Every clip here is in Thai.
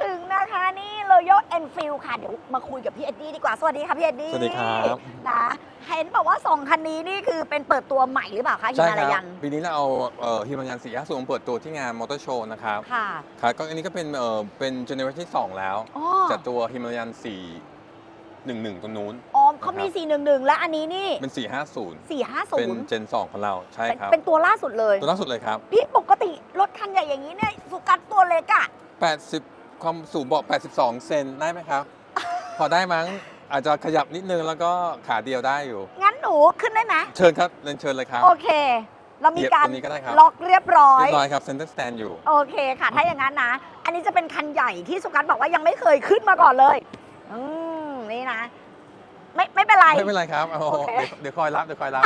ถึงนะคะนี่ Royal Enfield ค่ะ เดี๋ยวมาคุยกับพี่เอ็ดดี้ดีกว่า สวัสดีค่ะพี่เอ็ดดี้สวัสดีครับ นะเห็นบอกว่า2คันนี้นี่คือเป็นเปิดตัวใหม่หรือเปล่าคะฮิใช่มาคลารับยันปีนี้เราเอาเอ่อฮิมาลายัน4 5 0เปิดตัวที่งานมอเตอร์โชว์นะครับค่ะครับก็อันนี้ก็เป็นเอ่อเป็นเจเนอเรชันที่2แล้วอ๋อจากตัวฮิมาลายัน4 11ตัวนู้น อ๋อเขามี 411 และอันนี้นี่ เป็น 450 เป็น450 เจน 2 ของเราใช่เป็นครับ เป็นตัวล่าสุดเลย ตัวล่าสุดเลยครับ พี่ปกติรถคันใหญ่อย่างนี้เนี่ยสุกัดตัวเล็กอะ 80 ความสูงเบอก82 เซนได้ไหมครับ พอได้มั้งอาจจะขยับนิดนึงแล้วก็ขาเดียวได้อยู่ งั้นหนูขึ้นได้ไหมเชิญครับเรียนเชิญเลยครับ โอเค เรามีการเหยียบตรงนี้ก็ได้ครับ ล็อกเรียบร้อย เรียบร้อยครับเซนเตอร์สแตนอยู่ โอเคค่ะ ถ้าอย่างนั้นนะ อันนี้จะเป็นคันใหญ่ที่สุกัสบอกว่ายังไม่เคยขึ้นมาก่อนเลย อืมนี่นะ ไม่ไม่เป็นไร ไม่เป็นไรครับเอาโอเค เดี๋ยวเดี๋ยวคอยรับเดี๋ยวคอยรับ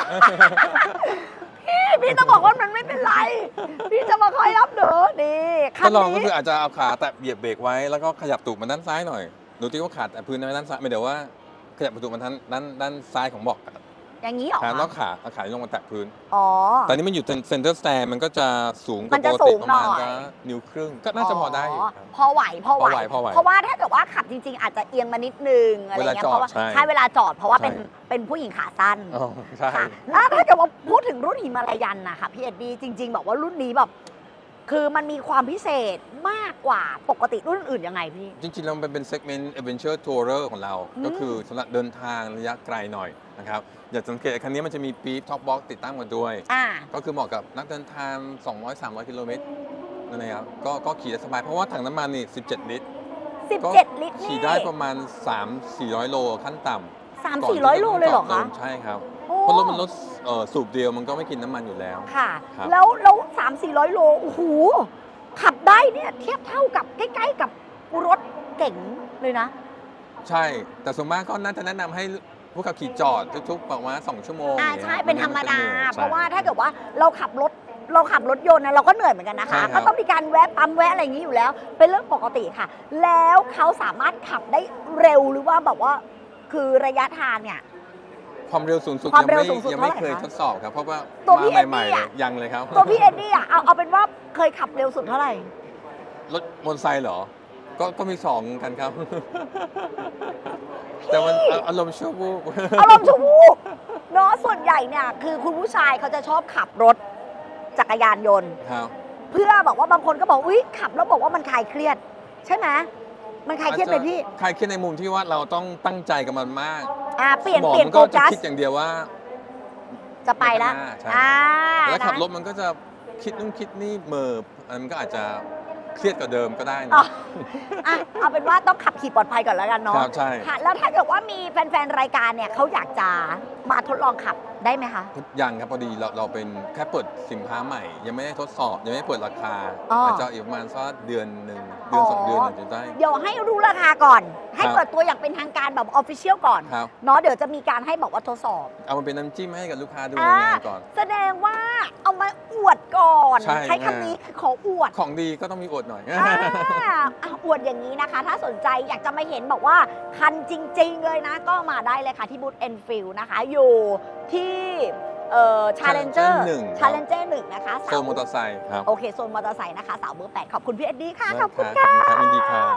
พี่พี่ต้องบอกว่ามันไม่เป็นไร พี่จะมาคอยรับหนู นี่คัก็นลองก็นี้คืออาจจะเอาขาแตะเหยียบเบรกไว้แล้วก็ขยับตูดมาด้านซ้ายหน่อยดูที่ว่าขาแตะพื้นไว้ด้านซ้ายไม่เดี๋ยวว่าขยับประตูมาด้านด้านด้านซ้ายของเบอกอย่างนี้เหรอขาแล้วคะขาเอาขาลงมาแตะพื้น อ๋อ แต่นี่มันอยู่เซนเตอร์สแตนมันก็จะสูงกมัว่านปจะกสูติงประมาณหน่อย ก็นิ้วครึ่งก็น่าจะพอได้อยู่ครับ พอไหวพอไหว พอไหวพอไหวเพราะว่าถ้าเกิดว่าขับจริง ๆ อาจจะเอียงมานิดนึงอะไรเงี้ยเวลาจอดเพราะว่าใช่ใช่เวลาจอดเพราะว่าเป็นใช่ เป็นผู้หญิงขาสั้นอ๋อใช่ ค่ะแล้วถ้าเกิดว่าพูดถึงรุ่นหิมาลายันนะคะพี่เอ็ดดี้จริง ๆ บอกว่ารุ่นนี้แบบ คือมันมีความพิเศษมากกว่าปกติรุ่นอื่นยังไงพี่ จริงๆเราเป็นเป็นเซกเมนต์ Adventure Tourer ของเราอืมก็คือสำหรับเดินทางระยะไกลหน่อยนะครับ อย่าสังเกตคันนี้มันจะมีปี๊บท็อปบ็อกติดตั้งมาด้วย อ่า ก็คือเหมาะกับนักเดินทาง 200-300 กิโลเมตรนั่นเองครับก็ก็ขี่ได้สบายเพราะว่าถังน้ำมันนี่ 17 ลิตรก็17 ลิตรนี่ขี่ได้ประมาณ 3-400 โลขั้นต่ำสามก่อนสี่ที่ร้อยจะโลต้งเลยเหรอจคะดติมใช่ครับโอ้ เพราะรถมันรถเอ่อสูบเดียวมันก็ไม่กินน้ำมันอยู่แล้ว ค่ะ ครับ แล้วแล้วสามสี่ร้อยโลโอ้โหขับได้เนี่ยเทียบเท่ากับใกล้ๆกับรถเก๋งเลยนะ ใช่ แต่ส่วนมากก็น่าจะแนะนำให้ผู้ขับขี่จอดทุกๆประมาณ2ชั่วโมงอ่าอย่งใช่งี้ยเป็นธรรมดาไงั้นนจหนื่อยเพราะว่าใช่ถ้าเกิดว่าเราขับรถเราขับรถยนต์นะเราก็เหนื่อยเหมือนกันนะคะ ใช่ครับ ก็ต้องมีการแวะปั๊มแวะอะไรอย่างนี้อยู่แล้ว เป็นเรื่องปกติค่ะ แล้วเขาสามารถขับได้เร็วหรือว่าแบบว่าคือระยะทางเนี่ย ความเร็วสูงสุดความยังเร็วไม่สูงสุดยังไม่เท่าไหร่เคยคะทดสอบครับ เพราะว่าตัวพี่มาใหม่เอ็ดดี้อะๆยังเลยครับตัวพี่เอ็ดดี้อะเอาเอาเป็นว่าเคยขับเร็วสุดเท่าไหร่ รถมอเตอร์ไซค์เหรอ ก็ก็มีสองกันครับ แต่มันอะอารมณ์ชั่ววูบ อารมณ์ชั่ววูบเนาะส่วนใหญ่เนี่ยคือคุณผู้ชายเขาจะชอบขับรถจักรยานยนต์ ครับ เพื่อบอกว่าบางคนก็บอกอุ้ยขับแล้วบอกว่ามันคลายเครียด ใช่ไหม มันคลายเครียดไปพี่ ใครคิดในมุมที่ว่าเราต้องตั้งใจกับมันมากอ่าเปลี่ยนสมองเปลี่ยนมันโฟก็จะกัสคิดอย่างเดียวว่า จะไปละข้างหน้าใช่ อ่าแล้วขับนะรถมันก็จะคิดนู่นคิดนี่เหมิบอันมันก็อาจจะ เครียดกว่าเดิมก็ได้อ๋อนะอะเอาเป็นว่าต้องขับขี่ปลอดภัยก่อนแล้วกันเนาะครับใช่ ค่ะแล้วถ้าเกิดว่ามีแฟนๆ รายการเนี่ยเขาอยากจะมาทดลองขับได้ไหมคะ ยังครับพอดีเราเราเป็นแค่เปิดสินค้าใหม่ ยังไม่ได้ทดสอบ ยังไม่ได้เปิดราคาอ๋อออาจจะอีกประมาณสักเดือนหนึ่งเดือนสองเดือนถึงจะได้ เดี๋ยวให้รู้ราคาก่อน ให้ครับ เปิดตัวอย่างเป็นทางการแบบออฟฟิเชียลก่อน ครับ เนาะเดี๋ยวจะมีการให้บอกว่าทดสอบ เอามาเป็นน้ำจิ้มให้กับลูกค้าดูในอ่า งานก่อน แสดงว่าเอามาอวดก่อ น ใช่ ใช้คำนี้คือขออวด ของดีก็ต้องมีอดหน่อย อ่าอะอวดอย่างนี้นะคะ ถ้าสนใจอยากจะมาเห็นบอกว่า คันจริง ๆ เลยนะ ก็มาได้เลยค่ะที่บูธ Enfield นะคะ อยู่ที่เอ่อ Challenger Challenger หนึ่งครับ Challenger หนึ่งนะคะโซนมอเตอร์ไซค์ครับโอเคโซนมอเตอร์ไซค์นะคะ สาวเบอร์8ขอบคุณพี่เอ็ดดี้ค่ะได้ขอบคุณรัค่ะขอบคุณครับยินดีครับ